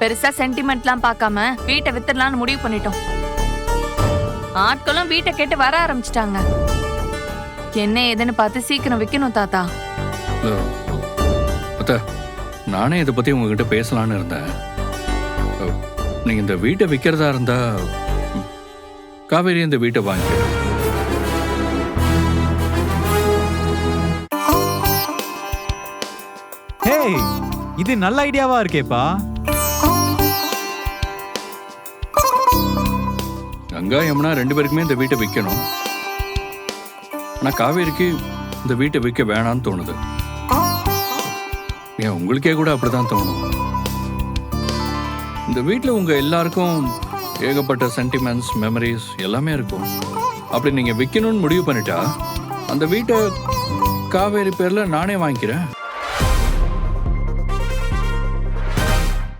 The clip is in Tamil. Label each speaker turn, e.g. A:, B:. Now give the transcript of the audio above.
A: பெருசா சென்டிமெண்ட்லாம் பார்க்காம வீட்டை வித்துடலாம்னு முடிவு பண்ணிட்டோம். ஆட்களும் வீட்டை கேட்டு வர ஆரம்பிச்சிட்டாங்க. என்ன ஏதுன்னு பார்த்து சீக்கிரம் விக்கணும் தாத்தா.
B: நானே இதை பத்தி உங்ககிட்ட பேசலாம்னு இருந்தேன். நீங்க இந்த வீட்டை விற்கிறதா இருந்தா காவேரி இந்த வீட்டை வாங்கி
C: ஹேய் இது நல்ல ஐடியாவா இருக்கேப்பா.
B: கங்கா யமுனா ரெண்டு பேருக்குமே இந்த வீட்டை விற்கணும் ஆனா காவேரிக்கு இந்த வீட்டை விற்க வேணாம்னு தோணுது. ஏன் உங்களுக்கே கூட அப்படிதான் தோணும். இந்த வீட்டில் உங்க எல்லாருக்கும் ஏகப்பட்ட சென்டிமெண்ட்ஸ் மெமரிஸ் எல்லாமே இருக்கும். அப்படி நீங்க விற்கணும்னு முடிவு பண்ணிட்டா அந்த வீட்டை காவேரி பேர்ல நானே வாங்கிக்கிறேன்.